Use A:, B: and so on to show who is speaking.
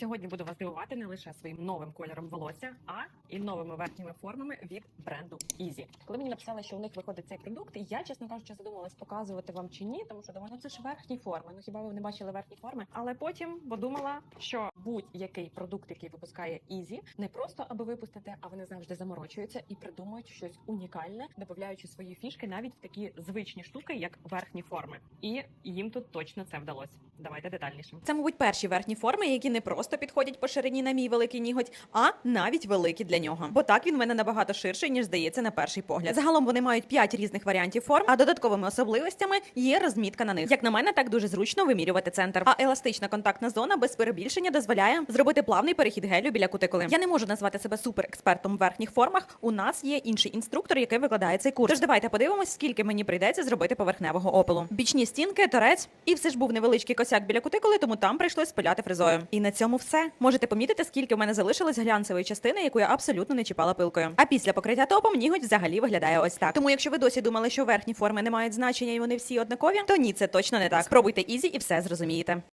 A: Сьогодні буду вас дивувати не лише своїм новим кольором волосся, а і новими верхніми формами від бренду Easy. Коли мені написали, що у них виходить цей продукт, я чесно кажучи, задумалась показувати вам чи ні, тому що думаю, ну це ж верхні форми. Ну хіба ви не бачили верхні форми? Але потім подумала, що будь-який продукт, який випускає Easy, не просто аби випустити, а вони завжди заморочуються і придумують щось унікальне, додаючи свої фішки навіть в такі звичні штуки, як верхні форми. І їм тут точно це вдалося. Давайте детальніше.
B: Це, мабуть, перші верхні форми, які не просто підходять по ширині на мій великий ніготь, а навіть великі для нього. Бо так він в мене набагато ширший, ніж здається на перший погляд. Загалом вони мають 5 різних варіантів форм, а додатковими особливостями є розмітка на них. Як на мене, так дуже зручно вимірювати центр. А еластична контактна зона без перебільшення дозволяє зробити плавний перехід гелю біля кутикули. Я не можу назвати себе суперекспертом в верхніх формах. У нас є інший інструктор, який викладає цей курс. Тож давайте подивимось, скільки мені прийдеться зробити поверхневого опилу. Бічні стінки, торець, і все ж був невеличкий косяк біля кутикули, тому там прийшлось спиляти фрезою. І на цьому все. Можете помітити, скільки в мене залишилось глянцевої частини, яку я абсолютно не чіпала пилкою. А після покриття топом ніготь взагалі виглядає ось так. Тому, якщо ви досі думали, що верхні форми не мають значення і вони всі однакові, то ні, це точно не так. Спробуйте ізі і все зрозумієте.